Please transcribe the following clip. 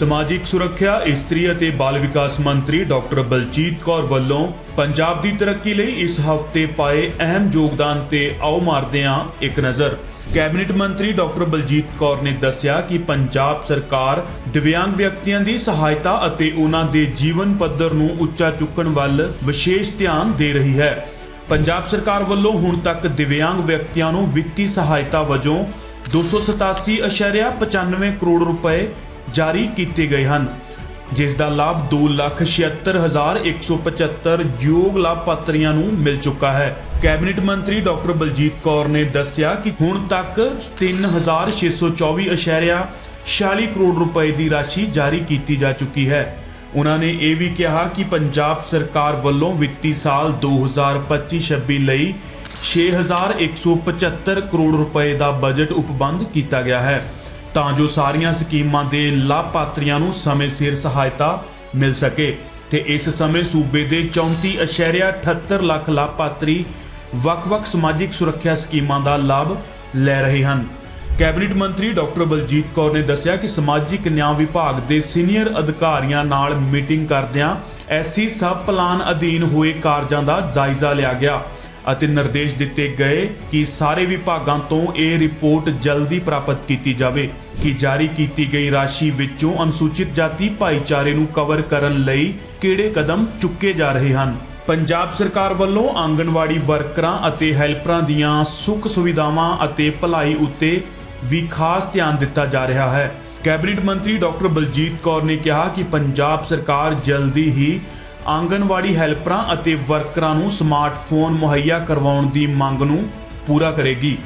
ਸਮਾਜਿਕ ਸੁਰੱਖਿਆ, ਇਸਤਰੀ ਅਤੇ ਬਾਲ ਵਿਕਾਸ ਮੰਤਰੀ ਡਾਕਟਰ ਬਲਜੀਤ ਕੌਰ ਵੱਲੋਂ ਪੰਜਾਬ ਦੀ ਤਰੱਕੀ ਲਈ ਇਸ ਹਫ਼ਤੇ ਪਾਏ ਅਹਿਮ ਯੋਗਦਾਨ ਤੇ ਆਓ ਮਾਰਦੇ ਹਾਂ ਇੱਕ ਨਜ਼ਰ। ਕੈਬਨਿਟ ਮੰਤਰੀ ਡਾਕਟਰ ਬਲਜੀਤ ਕੌਰ ਨੇ ਦੱਸਿਆ ਕਿ ਪੰਜਾਬ ਸਰਕਾਰ ਦਿਵਿਆਂਗ ਵਿਅਕਤੀਆਂ ਦੀ ਸਹਾਇਤਾ ਅਤੇ ਉਹਨਾਂ ਦੇ ਜੀਵਨ ਪੱਧਰ ਨੂੰ ਉੱਚਾ ਚੁੱਕਣ ਵੱਲ ਵਿਸ਼ੇਸ਼ ਧਿਆਨ ਦੇ ਰਹੀ ਹੈ। ਪੰਜਾਬ ਸਰਕਾਰ ਵੱਲੋਂ ਹੁਣ ਤੱਕ ਦਿਵਿਆਂਗ ਵਿਅਕਤੀਆਂ ਨੂੰ ਵਿੱਤੀ ਸਹਾਇਤਾ ਵਜੋਂ 287.95 ਕਰੋੜ ਰੁਪਏ ਜਾਰੀ ਕੀਤੇ ਗਏ ਹਨ ਜਿਸ ਦਾ ਲਾਭ 276175 ਯੋਗ ਲਾਭਪਾਤਰੀਆਂ ਨੂੰ ਮਿਲ ਚੁੱਕਾ ਹੈ। ਕੈਬਨਿਟ ਮੰਤਰੀ ਡਾਕਟਰ ਬਲਜੀਤ ਕੌਰ ਨੇ ਦੱਸਿਆ ਕਿ ਹੁਣ ਤੱਕ 3624.46 ਕਰੋੜ ਰੁਪਏ ਦੀ ਰਾਸ਼ੀ ਜਾਰੀ ਕੀਤੀ ਜਾ ਚੁੱਕੀ ਹੈ। ਉਹਨਾਂ ਨੇ ਇਹ ਵੀ ਕਿਹਾ ਕਿ ਪੰਜਾਬ ਸਰਕਾਰ ਵੱਲੋਂ ਵਿੱਤੀ ਸਾਲ 2025-26 ਲਈ 6175 ਕਰੋੜ ਰੁਪਏ ਦਾ ਬਜਟ ਉਪਬੰਧ ਕੀਤਾ ਗਿਆ ਹੈ। ਤਾਂ ਜੋ ਸਾਰੀਆਂ ਸਕੀਮਾਂ ਦੇ ਲਾਭਪਾਤਰੀਆਂ ਨੂੰ ਸਮੇਂ ਸਿਰ ਸਹਾਇਤਾ ਮਿਲ ਸਕੇ ਤੇ ਇਸ ਸਮੇਂ ਸੂਬੇ ਦੇ 34.78 ਲੱਖ ਲਾਭਪਾਤਰੀ ਵੱਖ-ਵੱਖ ਸਮਾਜਿਕ ਸੁਰੱਖਿਆ ਸਕੀਮਾਂ ਦਾ ਲਾਭ ਲੈ ਰਹੇ ਹਨ। ਕੈਬਨਿਟ ਮੰਤਰੀ ਡਾਕਟਰ ਬਲਜੀਤ ਕੌਰ ਨੇ ਦੱਸਿਆ ਕਿ ਸਮਾਜਿਕ ਨਿਆਂ ਵਿਭਾਗ ਦੇ ਸੀਨੀਅਰ ਅਧਿਕਾਰੀਆਂ ਨਾਲ ਮੀਟਿੰਗ ਕਰਦਿਆਂ ਐਸੀ ਸਬ ਪਲਾਨ ਅਧੀਨ ਹੋਏ ਕਾਰਜਾਂ ਦਾ ਜਾਇਜ਼ਾ ਲਿਆ ਗਿਆ। ਅਤੇ ਨਿਰਦੇਸ਼ ਦਿੱਤੇ ਗਏ ਕਿ ਸਾਰੇ ਵਿਭਾਗਾਂ ਤੋਂ ਇਹ ਰਿਪੋਰਟ ਜਲਦੀ ਪ੍ਰਾਪਤ ਕੀਤੀ ਜਾਵੇ ਕਿ ਜਾਰੀ ਕੀਤੀ ਗਈ ਰਾਸ਼ੀ ਵਿੱਚੋਂ ਅਨੁਸੂਚਿਤ ਜਾਤੀ ਭਾਈਚਾਰੇ ਨੂੰ ਕਵਰ ਕਰਨ ਲਈ ਕਿਹੜੇ ਕਦਮ ਚੁੱਕੇ ਜਾ ਰਹੇ ਹਨ। ਪੰਜਾਬ ਸਰਕਾਰ ਵੱਲੋਂ ਆਂਗਣਵਾੜੀ ਵਰਕਰਾਂ ਅਤੇ ਹੈਲਪਰਾਂ ਦੀਆਂ ਸੁੱਖ ਸੁਵਿਧਾਵਾਂ ਅਤੇ ਭਲਾਈ ਉੱਤੇ ਵੀ ਖਾਸ ਧਿਆਨ ਦਿੱਤਾ ਜਾ ਰਿਹਾ ਹੈ। ਕੈਬਨਿਟ ਮੰਤਰੀ ਡਾਕਟਰ ਬਲਜੀਤ ਕੌਰ ਨੇ ਕਿਹਾ ਕਿ ਪੰਜਾਬ ਸਰਕਾਰ ਜਲਦੀ ਹੀ ਆਂਗਣਵਾੜੀ ਹੈਲਪਰਾਂ ਅਤੇ ਵਰਕਰਾਂ ਨੂੰ ਸਮਾਰਟਫੋਨ ਮੁਹੱਈਆ ਕਰਵਾਉਣ ਦੀ ਮੰਗ ਨੂੰ ਪੂਰਾ ਕਰੇਗੀ।